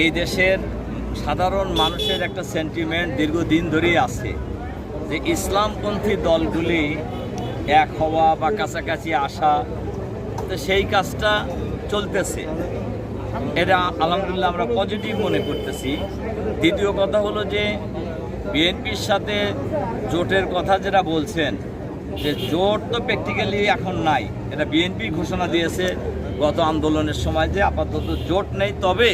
এই দেশের সাধারণ মানুষের একটা সেন্টিমেন্ট দীর্ঘদিন ধরেই আছে যে ইসলামপন্থী দলগুলি এক হওয়া বা কাছাকাছি আসা, তো সেই কাজটা চলতেছে। এটা আলহামদুলিল্লাহ আমরা পজিটিভ মনে করতেছি। দ্বিতীয় কথা হলো যে বিএনপির সাথে জোটের কথা যেটা বলছেন, যে জোট তো প্র্যাকটিক্যালি এখন নাই। এটা বিএনপি ঘোষণা দিয়েছে গত আন্দোলনের সময় যে আপাতত জোট নেই, তবে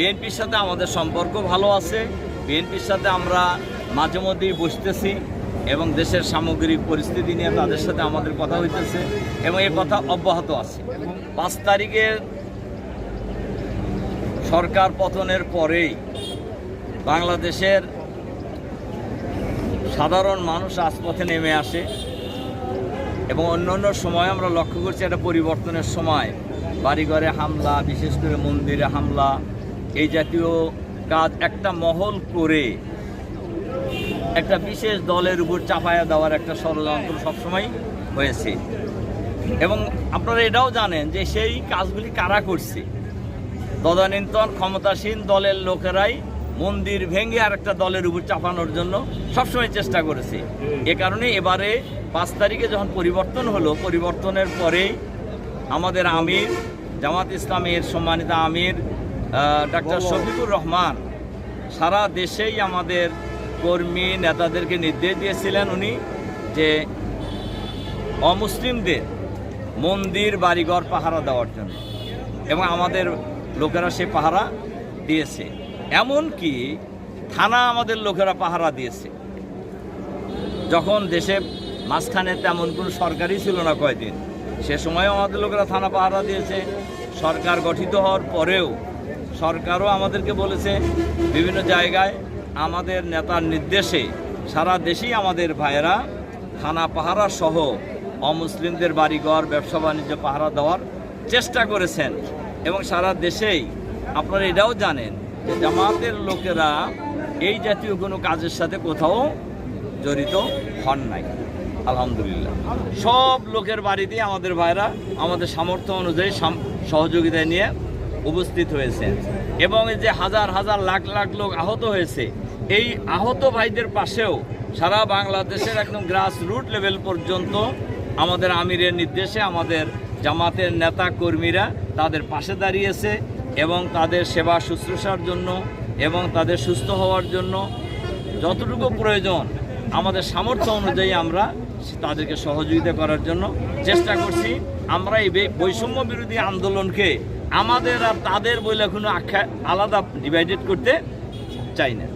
বিএনপির সাথে আমাদের সম্পর্ক ভালো আছে। বিএনপির সাথে আমরা মাঝে মধ্যেই বসতেছি এবং দেশের সামগ্রিক পরিস্থিতি নিয়ে তাদের সাথে আমাদের কথা হইতেছে এবং এই কথা অব্যাহত আছে। পাঁচ তারিখের সরকার পতনের পরেই বাংলাদেশের সাধারণ মানুষ রাজপথে নেমে আসে এবং অন্য অন্য সময় আমরা লক্ষ্য করছি একটা পরিবর্তনের সময়। বাড়িঘরে হামলা, বিশেষ করে মন্দিরে হামলা এই জাতীয় কাজ একটা মহল করে একটা বিশেষ দলের উপর চাপায়া দেওয়ার একটা ষড়যন্ত্র সবসময় হয়েছে। এবং আপনারা এটাও জানেন যে সেই কাজগুলি কারা করছে? তদানীন্তন ক্ষমতাসীন দলের লোকেরাই মন্দির ভেঙে আর একটা দলের উপর চাপানোর জন্য সবসময় চেষ্টা করেছে। এ কারণে এবারে পাঁচ তারিখে যখন পরিবর্তন হলো, পরিবর্তনের পরেই আমাদের আমির, জামাত ইসলামের সম্মানিত আমির ডাক্তার শফিকুর রহমান সারা দেশেই আমাদের কর্মী নেতাদেরকে নির্দেশ দিয়েছিলেন উনি যে অমুসলিমদের মন্দির বাড়িঘর পাহারা দেওয়ার জন্য। এবং আমাদের লোকেরা সে পাহারা দিয়েছে। এমনকি থানা আমাদের লোকেরা পাহারা দিয়েছে। যখন দেশে মাঝখানে তেমন কোনো সরকারই ছিল না কয়দিন সে সময়ও আমাদের লোকেরা থানা পাহারা দিয়েছে। সরকার গঠিত হওয়ার পরেও সরকারও আমাদেরকে বলেছে, বিভিন্ন জায়গায় আমাদের নেতার নির্দেশে সারা দেশেই আমাদের ভাইয়েরা থানা পাহারা সহ অমুসলিমদের বাড়িঘর, ব্যবসা বাণিজ্য পাহারা দেওয়ার চেষ্টা করেছেন। এবং সারা দেশেই আপনারা এটাও জানেন যে জামাতের লোকেরা এই জাতীয় কোনো কাজের সাথে কোথাও জড়িত হন নাই। আলহামদুলিল্লাহ। সব লোকের বাড়িতেই আমাদের ভাইরা আমাদের সামর্থ্য অনুযায়ী সহযোগিতা নিয়ে উপস্থিত হয়েছে। এবং যে হাজার হাজার লাখ লাখ লোক আহত হয়েছে, এই আহত ভাইদের পাশেও সারা বাংলাদেশের একদম গ্রাস রুট লেভেল পর্যন্ত আমাদের আমিরের নির্দেশে আমাদের জামাতের নেতা কর্মীরা তাদের পাশে দাঁড়িয়েছে এবং তাদের সেবা শুশ্রূষার জন্য এবং তাদের সুস্থ হওয়ার জন্য যতটুকু প্রয়োজন আমাদের সামর্থ্য অনুযায়ী আমরা তাদেরকে সহযোগিতা করার জন্য চেষ্টা করছি। আমরা এই বৈষম্য বিরোধী আন্দোলনকে আমাদের আর তাদের বলে কোনো আখ্যা আলাদা ডিভাইডেড করতে চাই না।